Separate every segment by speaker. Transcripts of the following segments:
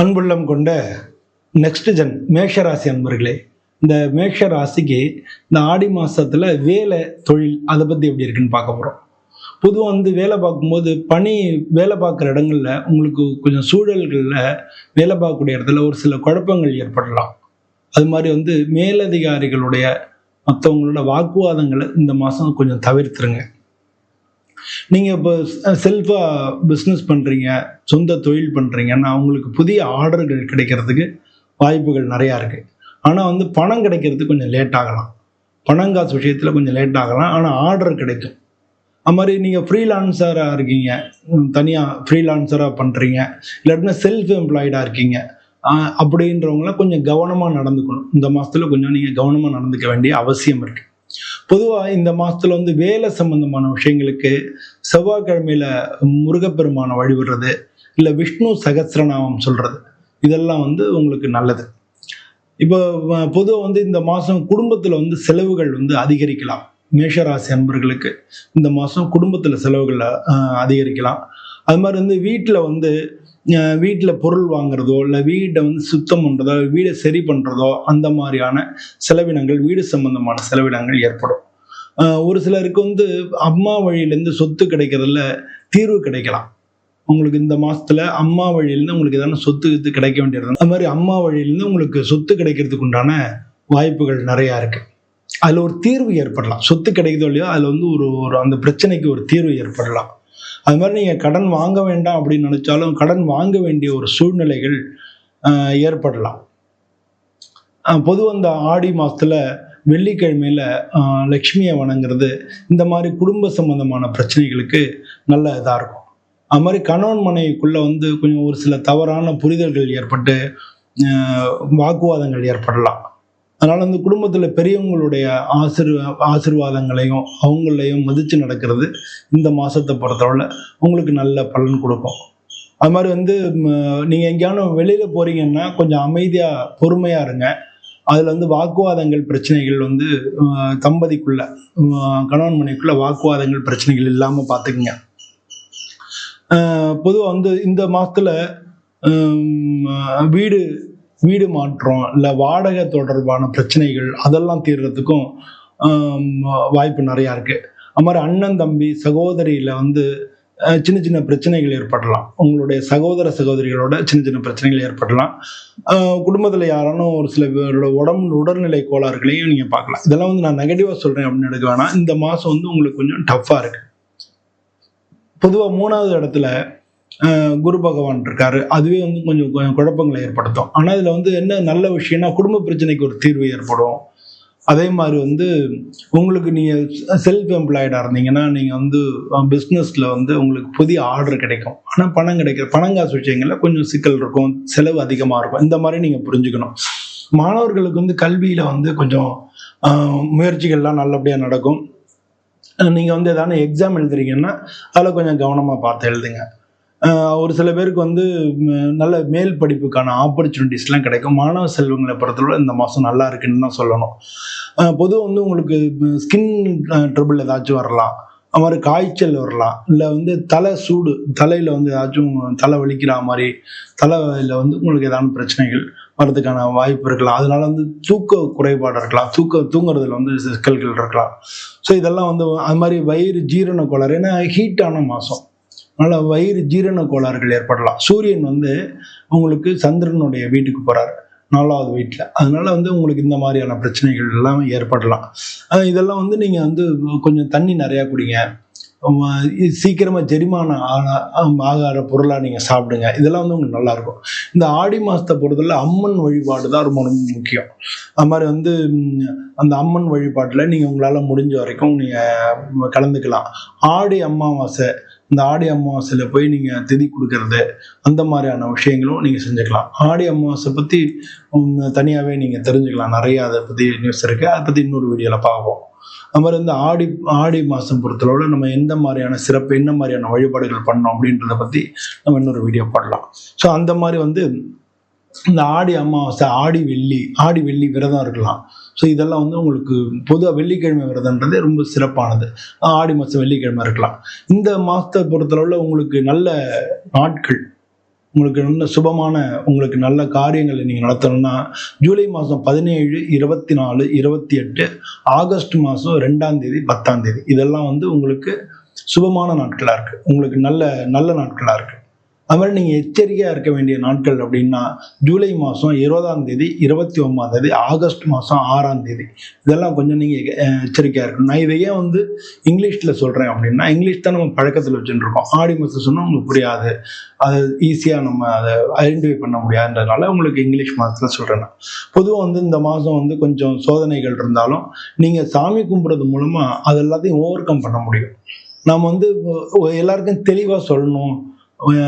Speaker 1: அன்புள்ளம் கொண்ட next gen மேஷராசி அன்பர்களே இந்த மேஷ ராசிக்கு இந்த ஆடி மாசத்துல வேலை தொழில் அதை பத்தி எப்படி இருக்குன்னு பார்க்க போறோம். பொதுவாக வந்து வேலை பார்க்கும்போது பணி வேலை பார்க்குற இடங்கள்ல உங்களுக்கு கொஞ்சம் சூழல்களில் வேலை பார்க்கக்கூடிய இடத்துல ஒரு சில குழப்பங்கள் ஏற்படலாம். அது மாதிரி வந்து மேலதிகாரிகளுடைய மற்றவங்களோட வாக்குவாதங்களை இந்த மாதம் கொஞ்சம் தவிர்த்துருங்க. நீங்கள் இப்போ செல்ஃபாக பிஸ்னஸ் பண்ணுறீங்க சொந்த தொழில் பண்ணுறீங்கன்னா உங்களுக்கு புதிய ஆர்டர்கள் கிடைக்கிறதுக்கு வாய்ப்புகள் நிறையா இருக்குது ஆனால் வந்து பணம் கிடைக்கிறதுக்கு கொஞ்சம் லேட் ஆகலாம். பணம் காசு விஷயத்தில் கொஞ்சம் லேட் ஆகலாம். ஆனால் ஆர்டர் கிடைக்கும். அது மாதிரி நீங்கள் ஃப்ரீலான்சராக இருக்கீங்க. தனியாக ஃப்ரீலான்சராக பண்ணுறீங்க இல்லாட்டினா செல்ஃப் எம்ப்ளாய்டாக இருக்கீங்க. அப்படின்றவங்கள அப்படின்றவங்களாம் கொஞ்சம் கவனமாக நடந்துக்கணும். இந்த மாதத்தில் கொஞ்சம் நீங்கள் கவனமாக நடந்துக்க வேண்டிய அவசியம் இருக்குது பொதுவாக இந்த மாதத்தில் வந்து வேலை சம்பந்தமான விஷயங்களுக்கு செவ்வாய்க்கிழமையில முருகப்பெருமானை வழிபடுறது இல்லை விஷ்ணு சகசிரநாமம் சொல்கிறது இதெல்லாம் வந்து உங்களுக்கு நல்லது. இப்போ பொதுவாக வந்து இந்த மாதம் குடும்பத்தில் வந்து செலவுகள் வந்து அதிகரிக்கலாம். மேஷராசி அன்பர்களுக்கு இந்த மாதம் குடும்பத்தில் செலவுகள் அதிகரிக்கலாம். அது மாதிரி வந்து வீட்டில் வந்து வீட்டில் பொருள் வாங்குறதோ இல்லை வீட்டை வந்து சுத்தம் பண்ணுறதோ வீடை சரி பண்ணுறதோ அந்த மாதிரியான செலவினங்கள் வீடு சம்பந்தமான செலவினங்கள் ஏற்படும். ஒரு சிலருக்கு வந்து அம்மா வழியிலேருந்து சொத்து கிடைக்கிறதுல தீர்வு கிடைக்கலாம். உங்களுக்கு இந்த மாசத்துல அம்மா வழியிலேருந்து உங்களுக்கு எதனா சொத்து கித்து கிடைக்க வேண்டியது. அது மாதிரி அம்மா வழியிலேருந்து உங்களுக்கு சொத்து கிடைக்கிறதுக்கு உண்டான வாய்ப்புகள் நிறையா இருக்கு. அதில் ஒரு தீர்வு ஏற்படலாம். சொத்து கிடைக்குதோ இல்லையோ அதில் வந்து ஒரு ஒரு அந்த பிரச்சனைக்கு ஒரு தீர்வு ஏற்படலாம். அது மாதிரி நீங்கள் கடன் வாங்க வேண்டாம் அப்படின்னு நினைச்சாலும் கடன் வாங்க வேண்டிய ஒரு சூழ்நிலைகள் ஏற்படலாம். பொதுவாக இந்த ஆடி மாசத்துல வெள்ளிக்கிழமையில லக்ஷ்மியை வணங்குறது இந்த மாதிரி குடும்ப சம்பந்தமான பிரச்சனைகளுக்கு நல்ல இதாக இருக்கும். அது மாதிரி கணவன் மனைவிக்குள்ளே வந்து கொஞ்சம் ஒரு சில தவறான புரிதல்கள் ஏற்பட்டு வாக்குவாதங்கள் ஏற்படலாம். அதனால் வந்து குடும்பத்தில் பெரியவங்களுடைய ஆசிர் ஆசிர்வாதங்களையும் அவங்களையும் மதித்து நடக்கிறது இந்த மாதத்தை பொறுத்தவரை உங்களுக்கு நல்ல பலன் கொடுக்கும். அது மாதிரி வந்து நீங்கள் நீங்க வெளியில் போகிறீங்கன்னா கொஞ்சம் அமைதியாக பொறுமையாக இருங்க. அதில் வந்து வாக்குவாதங்கள் பிரச்சனைகள் வந்து தம்பதிக்குள்ள கணவன் மனைவிக்குள்ள வாக்குவாதங்கள் பிரச்சனைகள் இல்லாமல் பார்த்துக்குங்க பொதுவாக வந்து இந்த மாதத்தில் வீடு வீடு மாற்றம் இல்லை வாடகை தொடர்பான பிரச்சனைகள் அதெல்லாம் தீர்றதுக்கும் வாய்ப்பு நிறையா இருக்குது அது மாதிரி அண்ணன் தம்பி சகோதரியில் வந்து சின்ன சின்ன பிரச்சனைகள் ஏற்படலாம். உங்களுடைய சகோதர சகோதரிகளோட சின்ன சின்ன பிரச்சனைகள் ஏற்படலாம். குடும்பத்தில் யாரானும் ஒரு சில பேரோட உடம்பு உடல்நிலை கோளாறுகளையும் நீங்கள் பார்க்கலாம். இதெல்லாம் வந்து நான் நெகட்டிவாக சொல்கிறேன் அப்படின்னு எடுக்க வேணாம். இந்த மாதம் வந்து உங்களுக்கு கொஞ்சம் டஃப்பாக இருக்கு. பொதுவாக மூணாவது இடத்துல குரு பகவான் இருக்காரு. அதுவே வந்து கொஞ்சம் கொஞ்சம் குழப்பங்களை ஏற்படுத்தும். ஆனால் இதில் வந்து என்ன நல்ல விஷயம்னா குடும்ப பிரச்சனைக்கு ஒரு தீர்வு ஏற்படும். அதே மாதிரி வந்து உங்களுக்கு நீங்கள் செல்ஃப் எம்ப்ளாய்டாக இருந்தீங்கன்னா நீங்கள் வந்து பிஸ்னஸில் வந்து உங்களுக்கு புதிய ஆர்டர் கிடைக்கும். ஆனால் பணம் கிடைக்கிற பணம் காசு விஷயங்களில் கொஞ்சம் சிக்கல் இருக்கும் செலவு அதிகமாக இருக்கும். இந்த மாதிரி நீங்கள் புரிஞ்சுக்கணும். மாணவர்களுக்கு வந்து கல்வியில் வந்து கொஞ்சம் முயற்சிகள்லாம் நல்லபடியாக நடக்கும். நீங்கள் வந்து எதாவது எக்ஸாம் எழுதுறீங்கன்னா அதில் கொஞ்சம் கவனமாக பார்த்து எழுதுங்க. ஒரு சில பேருக்கு வந்து நல்ல மேல் படிப்புக்கான ஆப்பர்ச்சுனிட்டிஸ்லாம் கிடைக்கும். மாணவ செல்வங்களை பொறுத்தவரை இந்த மாதம் நல்லா இருக்குன்னு தான் சொல்லணும். பொதுவாக வந்து உங்களுக்கு ஸ்கின் ட்ரபிள் ஏதாச்சும் வரலாம். அது மாதிரி காய்ச்சல் வரலாம். இல்லை வந்து தலை சூடு தலையில் வந்து ஏதாச்சும் தலை வலிக்கிற மாதிரி தலையில் வந்து உங்களுக்கு ஏதாவது பிரச்சனைகள் வர்றதுக்கான வாய்ப்பு இருக்கலாம். அதனால வந்து தூக்க குறைபாடு இருக்கலாம். தூக்க தூங்குறதுல வந்து சிக்கல்கள் இருக்கலாம். ஸோ இதெல்லாம் வந்து அது மாதிரி வயிறு ஜீரண கோளாறு ஏன்னா ஹீட்டான மாதம் அதனால வயிறு ஜீரண கோளாறுகள் ஏற்படலாம். சூரியன் வந்து உங்களுக்கு சந்திரனுடைய வீட்டுக்கு போறாரு நாலாவது வீட்டில். அதனால வந்து உங்களுக்கு இந்த மாதிரியான பிரச்சனைகள் எல்லாம் ஏற்படலாம். இதெல்லாம் வந்து நீங்கள் வந்து கொஞ்சம் தண்ணி நிறையா குடிங்க. சீக்கிரமாக இது சீக்கிரமா செரிமானம் ஆகார பொருளாக நீங்கள் சாப்பிடுங்க. இதெல்லாம் வந்து உங்களுக்கு நல்லாயிருக்கும் இந்த ஆடி மாதத்தை பொறுத்தவரை அம்மன் வழிபாடு தான் ரொம்ப ரொம்ப முக்கியம். அது மாதிரி வந்து அந்த அம்மன் வழிபாட்டில் நீங்கள் உங்களால் முடிஞ்ச வரைக்கும் நீங்கள் கலந்துக்கலாம். ஆடி அமாவாசை இந்த ஆடி அமாவாசையில் போய் நீங்கள் திதி கொடுக்கறது அந்த மாதிரியான விஷயங்களும் நீங்கள் செஞ்சுக்கலாம். ஆடி அமாவாசை பற்றி தனியாகவே நீங்கள் தெரிஞ்சுக்கலாம். நிறைய அதை பற்றி நியூஸ் இருக்குது அதை பற்றி இன்னொரு வீடியோவில் பார்ப்போம். அது மாதிரி இந்த ஆடி ஆடி மாதம் பொறுத்தளவில் நம்ம எந்த மாதிரியான சிறப்பு என்ன மாதிரியான வழிபாடுகள் பண்ணோம் அப்படின்றத பற்றி நம்ம இன்னொரு வீடியோ போடலாம். ஸோ அந்த மாதிரி வந்து இந்த ஆடி அமாவாசை ஆடி வெள்ளி ஆடி வெள்ளி விரதம் இருக்கலாம். ஸோ இதெல்லாம் வந்து உங்களுக்கு பொதுவாக வெள்ளிக்கிழமை விரதம்ன்றது ரொம்ப சிறப்பானது. ஆடி மாதம் வெள்ளிக்கிழமை இருக்கலாம். இந்த மாதத்தை பொறுத்தளவில் உங்களுக்கு நல்ல நாட்கள் உங்களுக்கு இன்னும் சுபமான உங்களுக்கு நல்ல காரியங்களை நீங்கள் நடத்தணும்னா ஜூலை மாதம் பதினேழு இருபத்தி நாலு இருபத்தி எட்டு ஆகஸ்ட் மாதம் ரெண்டாம் தேதி பத்தாம் தேதி. இதெல்லாம் வந்து உங்களுக்கு சுபமான நாட்களாக இருக்குது உங்களுக்கு நல்ல நல்ல நாட்களாக இருக்குது அது மாதிரி நீங்கள் எச்சரிக்கையாக இருக்க வேண்டிய நாட்கள் அப்படின்னா ஜூலை மாதம் இருபதாம் தேதி இருபத்தி ஒன்பதாம் தேதி ஆகஸ்ட் மாதம் ஆறாம் தேதி. இதெல்லாம் கொஞ்சம் நீங்கள் எச்சரிக்கையாக இருக்கணும். நான் இதை ஏன் வந்து இங்கிலீஷில் சொல்கிறேன் அப்படின்னா இங்கிலீஷ் தான் நம்ம பழக்கத்தில் வச்சுட்டுருக்கோம். ஆடி மாதம் சொன்னால் உங்களுக்கு புரியாது. அது ஈஸியாக நம்ம அதை ஐடென்டிஃபை பண்ண முடியாதுன்றதுனால உங்களுக்கு இங்கிலீஷ் மாதத்தில் சொல்கிறேன் நான். பொதுவாக வந்து இந்த மாதம் வந்து கொஞ்சம் சோதனைகள் இருந்தாலும் நீங்கள் சாமி கும்பிட்றது மூலமாக அது எல்லாத்தையும் ஓவர் கம் பண்ண முடியும். நாம் வந்து எல்லாருக்கும் தெளிவாக சொல்லணும்.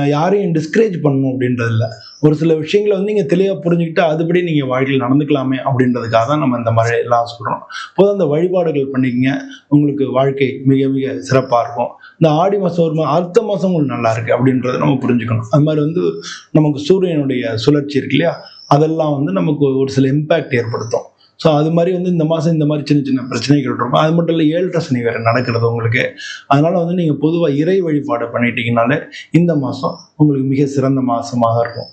Speaker 1: யாரையும் டிஸ்கரேஜ் பண்ணணும் அப்படின்றது இல்லை ஒரு சில விஷயங்களை வந்து நீங்கள் தெளிவாக புரிஞ்சுக்கிட்டு அதுபடி நீங்கள் வாழ்க்கையில் நடந்துக்கலாமே அப்படின்றதுக்காக தான் நம்ம இந்த மாதிரி எல்லாம் சொல்கிறோம் பொதுவாக அந்த வழிபாடுகள் பண்ணிக்கங்க. உங்களுக்கு வாழ்க்கை மிக மிக சிறப்பாக இருக்கும். இந்த ஆடி மாதம் ஒரு மா- அடுத்த மாதம் உங்களுக்கு நல்லா இருக்குது அப்படின்றத நம்ம புரிஞ்சுக்கணும். அது மாதிரி வந்து நமக்கு சூரியனுடைய சுழற்சி இருக்கு இல்லையா? அதெல்லாம் வந்து நமக்கு ஒரு சில இம்பேக்ட் ஏற்படுத்தும். ஸோ அது மாதிரி வந்து இந்த மாதம் இந்த மாதிரி சின்ன சின்ன பிரச்சனைகள் இருக்கும். அது மட்டும் இல்லை ஏழரை சனி வேறு நடக்கிறது உங்களுக்கு. அதனால வந்து நீங்கள் பொதுவாக இறை வழிபாடு பண்ணிட்டீங்கனாலே இந்த மாதம் உங்களுக்கு மிக சிறந்த மாதமாக இருக்கும்.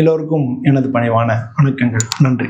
Speaker 1: எல்லோருக்கும் எனது பணிவான வணக்கங்கள். நன்றி.